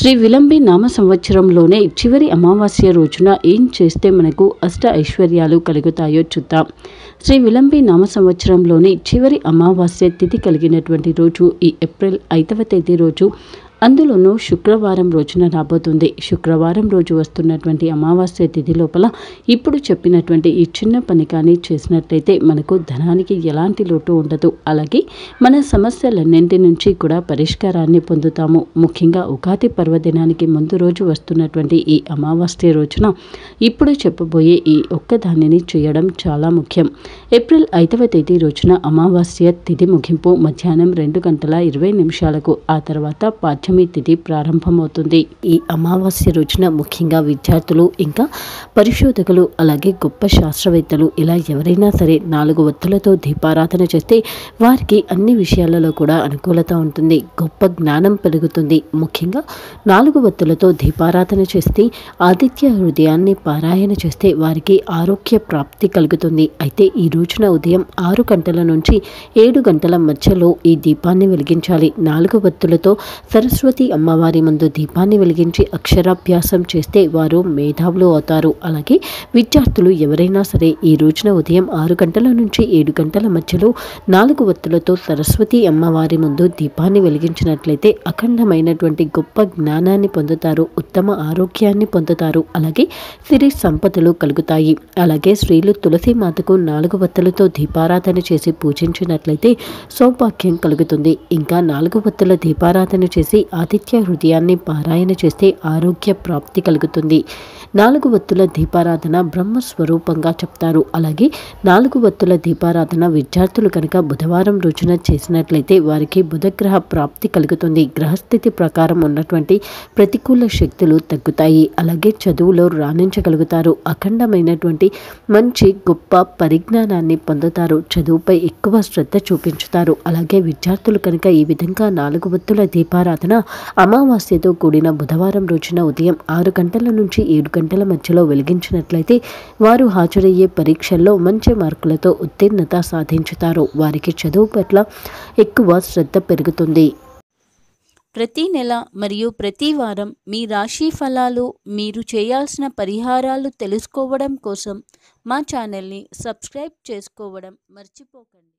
శ్రీ విలంబి నామ సంవత్సరంలోనే చివరి అమావాస్య రోజున ఏం చేస్తే మనకు అష్ట ఐశ్వర్యాలు కలుగుతాయో చూద్దాం. శ్రీ విలంబి నామ సంవత్సరంలోని చివరి అమావాస్య తిథి కలిగినటువంటి రోజు ఈ ఏప్రిల్ ఐదవ తేదీ రోజు అందులోనూ శుక్రవారం రోజున రాబోతుంది. శుక్రవారం రోజు వస్తున్నటువంటి అమావాస్య తిథి లోపల ఇప్పుడు చెప్పినటువంటి ఈ చిన్న పని కానీ చేసినట్లయితే మనకు ధనానికి ఎలాంటి లోటు ఉండదు. అలాగే మన సమస్యలన్నింటి నుంచి కూడా పరిష్కారాన్ని పొందుతాము. ముఖ్యంగా ఉగాది పర్వదినానికి ముందు రోజు వస్తున్నటువంటి ఈ అమావాస్య రోజున ఇప్పుడు చెప్పబోయే ఈ ఒక్క దానిని చేయడం చాలా ముఖ్యం. ఏప్రిల్ ఐదవ తేదీ రోజున అమావాస్య తిథి ముగింపు మధ్యాహ్నం రెండు గంటల ఇరవై నిమిషాలకు ఆ తర్వాత పాఠ్యమి తిథి ప్రారంభమవుతుంది. ఈ అమావాస్య రోజున ముఖ్యంగా విద్యార్థులు ఇంకా పరిశోధకులు అలాగే గొప్ప శాస్త్రవేత్తలు ఇలా ఎవరైనా సరే నాలుగు ఒత్తులతో దీపారాధన చేస్తే వారికి అన్ని విషయాలలో కూడా అనుకూలత ఉంటుంది. గొప్ప జ్ఞానం పెరుగుతుంది. ముఖ్యంగా నాలుగు ఒత్తులతో దీపారాధన చేస్తే ఆదిత్య హృదయాన్ని పారాయణ చేస్తే వారికి ఆరోగ్య ప్రాప్తి కలుగుతుంది. అయితే ఈ రోజున ఉదయం ఆరు గంటల నుంచి ఏడు గంటల మధ్యలో ఈ దీపాన్ని వెలిగించాలి. నాలుగు ఒత్తులతో సరస్వతి సరస్వతి అమ్మవారి ముందు దీపాన్ని వెలిగించి అక్షరాభ్యాసం చేస్తే వారు మేధావులు అవుతారు. అలాగే విద్యార్థులు ఎవరైనా సరే ఈ రోజున ఉదయం ఆరు గంటల నుంచి ఏడు గంటల మధ్యలో నాలుగు ఒత్తులతో సరస్వతి అమ్మవారి ముందు దీపాన్ని వెలిగించినట్లయితే అఖండమైనటువంటి గొప్ప జ్ఞానాన్ని పొందుతారు ఉత్తమ ఆరోగ్యాన్ని పొందుతారు అలాగే సిరి సంపదలు కలుగుతాయి. అలాగే స్త్రీలు తులసి మాతకు నాలుగు వత్తులతో దీపారాధన చేసి పూజించినట్లయితే సౌభాగ్యం కలుగుతుంది. ఇంకా నాలుగు వత్తుల దీపారాధన చేసి ఆదిత్య హృదయాన్ని పారాయణ చేస్తే ఆరోగ్య ప్రాప్తి కలుగుతుంది. నాలుగు వత్తుల దీపారాధన బ్రహ్మ స్వరూపంగా చెప్తారు. అలాగే నాలుగు వత్తుల దీపారాధన విద్యార్థులు కనుక బుధవారం రోజున చేసినట్లయితే వారికి బుధగ్రహ ప్రాప్తి కలుగుతుంది. గ్రహస్థితి ప్రకారం ఉన్నటువంటి ప్రతికూల శక్తులు తగ్గుతాయి. అలాగే చదువులో రాణించగలుగుతారు. అఖండమైనటువంటి మంచి గొప్ప పరిజ్ఞానాన్ని పొందుతారు. చదువుపై ఎక్కువ శ్రద్ధ చూపించుతారు. అలాగే విద్యార్థులు కనుక ఈ విధంగా నాలుగు వత్తుల దీపారాధన అమావాస్యతో కూడిన బుధవారం రోజున ఉదయం ఆరు గంటల నుంచి ఏడు గంటల మధ్యలో వెలిగించినట్లయితే వారు హాజరయ్యే పరీక్షల్లో మంచి మార్కులతో ఉత్తీర్ణత సాధించుతారు. వారికి చదువు పట్ల ఎక్కువ శ్రద్ధ పెరుగుతుంది. ప్రతి నెల మరియు ప్రతి వారం మీ రాశి ఫలాలు మీరు చేయాల్సిన పరిహారాలు తెలుసుకోవడం కోసం మా ఛానల్ని సబ్స్క్రైబ్ చేసుకోవడం మర్చిపోకండి.